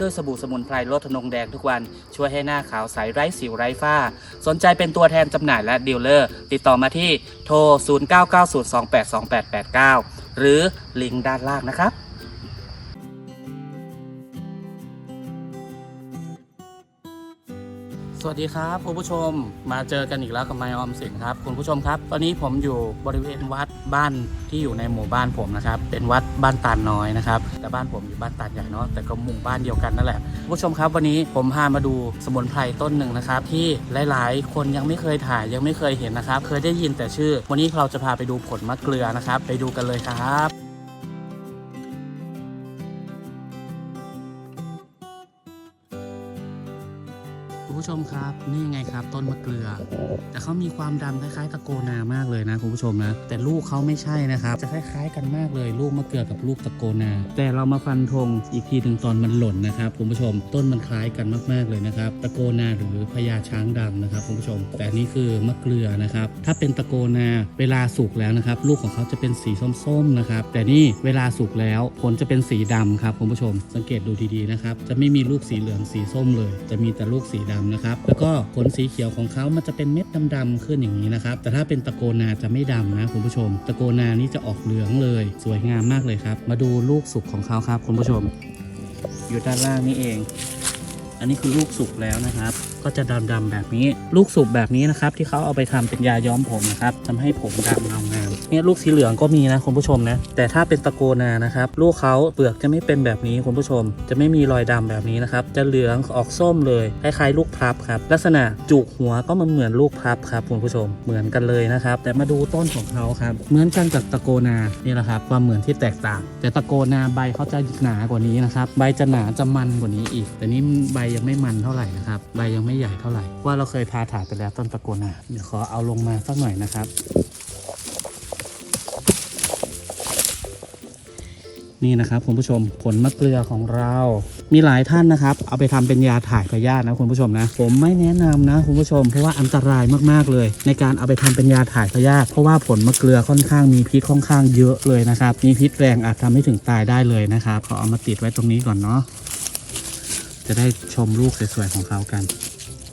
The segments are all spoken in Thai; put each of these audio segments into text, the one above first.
ด้วยสบู่สมุนไพรลดทนงแดงทุกวัน ช่วยให้หน้าขาวใสไร้สิวไร้ฝ้า สนใจเป็นตัวแทนจำหน่ายและดีลเลอร์ ติดต่อมาที่โทร 0990282889 หรือลิงก์ด้านล่างนะครับ สวัสดีครับคุณผู้ชมมาเจอกันอีกแล้วกับไมออมสินครับคุณผู้ชมครับ ตอนนี้ผมอยู่บริเวณวัดบ้านที่อยู่ในหมู่บ้านผมนะครับ เป็นวัดบ้านตาลน้อยนะครับแต่บ้านผมอยู่บ้านตาลใหญ่เนาะแต่ก็หมู่บ้านเดียวกันนั่นแหละคุณผู้ชมครับวันนี้ผมพามาดูสมุนไพรต้นหนึ่งนะครับ ที่หลาย ๆ คนยังไม่เคยถ่ายยังไม่เคยเห็นนะครับ เคยได้ยินแต่ชื่อ วันนี้เราจะพาไปดูผลมะเกลือนะครับ ไปดูกันเลยครับ คุณผู้ชมครับนี่ไงครับ ต้นมะเกลือ แต่เขามีความดำคล้ายๆตะโกนามากเลยนะคุณผู้ชมนะแต่ลูกเขาไม่ใช่นะครับ จะคล้ายๆกันมากเลยลูกมะเกลือกับลูกตะโกนา แต่เรามาฟันธงอีกทีหนึ่งตอนมันหล่นนะครับคุณผู้ชม ต้นมันคล้ายกันมากๆเลยนะครับ ตะโกนาหรือพญาช้างดำนะครับคุณผู้ชม แต่นี่คือมะเกลือนะครับ ถ้าเป็นตะโกนาเวลาสุกแล้วนะครับ ลูกของเขาจะเป็นสีส้มๆนะครับ แต่นี่เวลาสุกแล้วผลจะเป็นสีดำครับคุณผู้ชม สังเกตดูดีๆนะครับ จะไม่มีลูกสีเหลืองสีส้มเลย จะมีแต่ลูกสีดำนะครับ แล้วก็ผลสีเขียวของเขามันจะเป็นเม็ดดำๆขึ้นอย่างนี้นะครับ แต่ถ้าเป็นตะโกนาจะไม่ดำนะคุณผู้ชม ตะโกนานี่จะออกเหลืองเลย สวยงามมากเลยครับ มาดูลูกสุกของเขาครับคุณผู้ชม อยู่ด้านล่างนี่เอง อันนี้คือลูกสุกแล้วนะครับก็จะดำๆแบบนี้ ลูกสุกแบบนี้นะครับ ที่เขาเอาไปทำเป็นยาย้อมผมนะครับทำให้ผมดำเงางาม เนี่ยลูกสีเหลืองก็มีนะคุณผู้ชมนะ แต่ถ้าเป็นตะโกนานะครับ ลูกเขาเปลือกจะไม่เป็นแบบนี้คุณผู้ชม จะไม่มีรอยดำแบบนี้นะครับ จะเหลืองออกส้มเลยคล้ายๆลูกพลับครับ ลักษณะจุกหัวก็มันเหมือนลูกพลับครับคุณผู้ชมเหมือนกันเลยนะครับ แต่มาดูต้นของเขาครับ เหมือนกันกับตะโกนานี่แหละครับความเหมือนที่แตกต่าง แต่ตะโกนาใบเขาจะหนากว่านี้นะครับ ใบจะหนาจะมันกว่านี้อีก แต่นี้ใบยังไม่มันเท่าไหร่นะครับใบยังไม่ใหญ่เท่าไหร่ว่าเราเคยพาถ่ายไปแล้วต้นตะโกนาเดี๋ยวขอเอาลงมาสักหน่อยนะครับ นี่นะครับคุณผู้ชมผลมะเกลือของเรา มีหลายท่านนะครับ เอาไปทำเป็นยาถ่ายพยาธินะคุณผู้ชมนะ ผมไม่แนะนำนะคุณผู้ชมเพราะว่าอันตรายมากๆเลย ในการเอาไปทำเป็นยาถ่ายพยาธิเพราะว่าผลมะเกลือค่อนข้างมีพิษค่อนข้างเยอะเลยนะครับ มีพิษแรงอาจทำให้ถึงตายได้เลยนะครับขอเอามาติดไว้ตรงนี้ก่อนเนาะจะได้ชมลูกสวยๆของเขากัน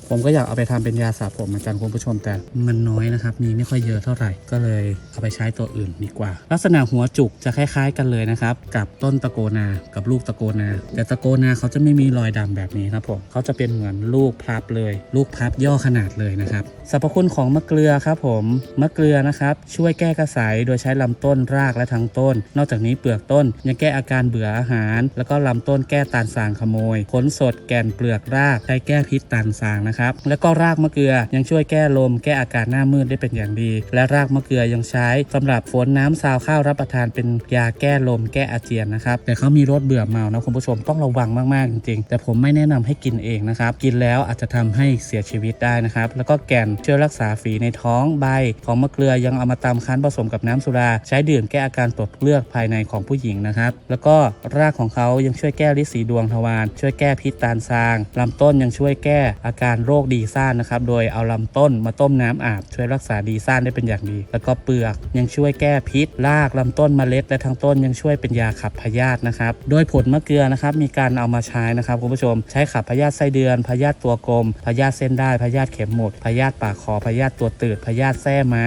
ผมก็อยากเอาไปทำเป็นยาสระผมเหมือนกันคุณผู้ชมแต่มันน้อยนะครับ มีไม่ค่อยเยอะเท่าไหร่ก็เลยเอาไปใช้ตัวอื่นดีกว่า ลักษณะหัวจุกจะคล้ายๆ กันเลยนะครับ กับต้นตะโกนา กับลูกตะโกนา แต่ตะโกนาเขาจะไม่มีรอยดำแบบนี้ครับผมเขาจะเป็นเหมือนลูกพลับเลย ลูกพลับย่อขนาดเลยนะครับสรรพคุณของมะเกลือครับผมมะเกลือนะครับ ช่วยแก้กระสายโดยใช้ลำต้นรากและทั้งต้น นอกจากนี้เปลือกต้นยังแก้อาการเบื่ออาหาร แล้วก็ลำต้นแก้ตาลสางขโมย ผลสดแก่นเปลือกรากใช้แก้พิษตาลสางนะครับแล้วก็รากมะเกลือยังช่วยแก้ลม แก้อาการหน้ามืดได้เป็นอย่างดี และรากมะเกลือยังใช้สำหรับฝนน้ำซาวข้าวรับประทานเป็นยาแก้ลม แก้อาเจียนนะครับ แต่เขามีรสเบื่อเมานะคุณผู้ชมต้องระวังมากๆจริงๆ แต่ผมไม่แนะนำให้กินเองนะครับ กินแล้วอาจจะทำให้เสียชีวิตได้นะครับ แล้วก็แก่นช่วยรักษาฝีในท้องใบ ของมะเกลือยังเอามาตำคั้นผสมกับน้ำสุรา ใช้ดื่มแก้อาการตดเลือดภายในของผู้หญิงนะครับ แล้วก็รากของเขายังช่วยแก้ฤทธิ์สีดวงทวารช่วยแก้พิษตาลซางลำต้นยังช่วยแก้อาการโรคดีซ่านนะครับ โดยเอาลำต้นมาต้มน้ำอาบช่วยรักษาดีซ่านได้เป็นอย่างดี แล้วก็เปลือกยังช่วยแก้พิษ รากลำต้นเมล็ด และทั้งต้นยังช่วยเป็นยาขับพยาธินะครับ โดยผลมะเกลือนะครับมีการเอามาใช้นะครับคุณผู้ชม ใช้ขับพยาธิไส้เดือนพยาธิตัวกลมพยาธิเส้นได้พยาธิเข็มหมดพยาธิปากคอพยาธิตัวตืดพยาธิแส้ม้า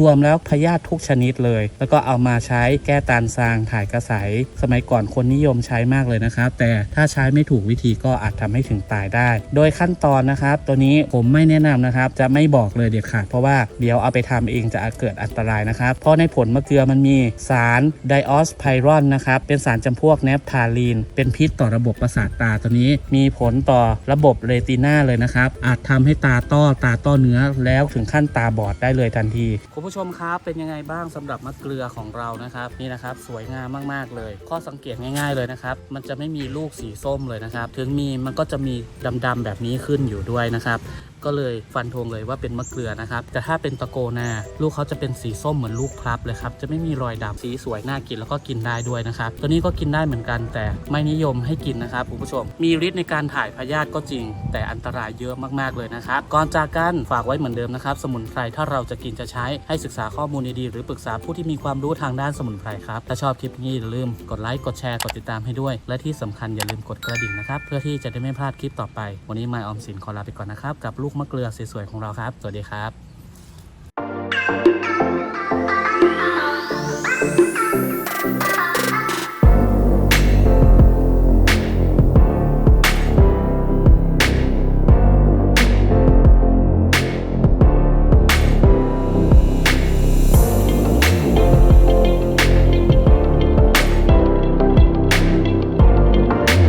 รวมๆแล้วพยาธิทุกชนิดเลย แล้วก็เอามาใช้แก้ตาลซางถ่ายกระสายสมัยก่อนคนนิยมใช้มากเลยนะครับ แต่ถ้าใช้ไม่ถูกวิธีก็อาจทำให้ถึงตายได้ โดยขั้นตอนนะครับตัวนี้ผมไม่แนะนำนะครับ จะไม่บอกเลยเด็ดขาดเพราะว่าเดี๋ยวเอาไปทำเองจะเกิดอันตรายนะครับ เพราะในผลมะเกลือมันมีสารไดออสไพรอนนะครับ เป็นสารจำพวกแนปทาลีน เป็นพิษต่อระบบประสาทตาตัวนี้ มีผลต่อระบบเรติน่าเลยนะครับ อาจทำให้ตาต้อตาต้อเนื้อแล้วถึงขั้นตาบอดได้เลยทันทีคุณผู้ชมครับเป็นยังไงบ้างสำหรับมะเกลือของเรานะครับนี่นะครับสวยงามมากๆเลย ข้อสังเกตง่าย ๆเลยนะครับมันจะไม่มีลูกสีส้มเลยนะครับ ถึงมีมันก็จะมีดำๆแบบนี้ขึ้นอยู่ด้วยนะครับ ก็เลยฟันธงเลยว่าเป็นมะเกลือนะครับ แต่ถ้าเป็นตะโกนาลูกเขาจะเป็นสีส้มเหมือนลูกพลับเลยครับ จะไม่มีรอยดำสีสวยน่ากินแล้วก็กินได้ด้วยนะครับ ตัวนี้ก็กินได้เหมือนกัน แต่ไม่นิยมให้กินนะครับคุณผู้ชม มีฤทธิ์ในการถ่ายพยาธิก็จริง แต่อันตรายเยอะมากๆเลยนะครับ ก่อนจากกันฝากไว้เหมือนเดิมนะครับ สมุนไพรถ้าเราจะกินจะใช้ให้ศึกษาข้อมูลดีๆหรือปรึกษาผู้ที่มีความรู้ทางด้านสมุนไพรครับ ถ้าชอบคลิปนี้อย่าลืมกดไลค์กดแชร์กดติดตามให้ด้วย และที่สำคัญอย่าลืมกดกระดิ่งนะครับเพื่อที่จะได้ไม่พลาดคลิปต่อไป วันนี้มออมสินขอลาไปก่อนนะครับกับลูกมะเกลือสวยๆของเราครับ สวัสดีครับ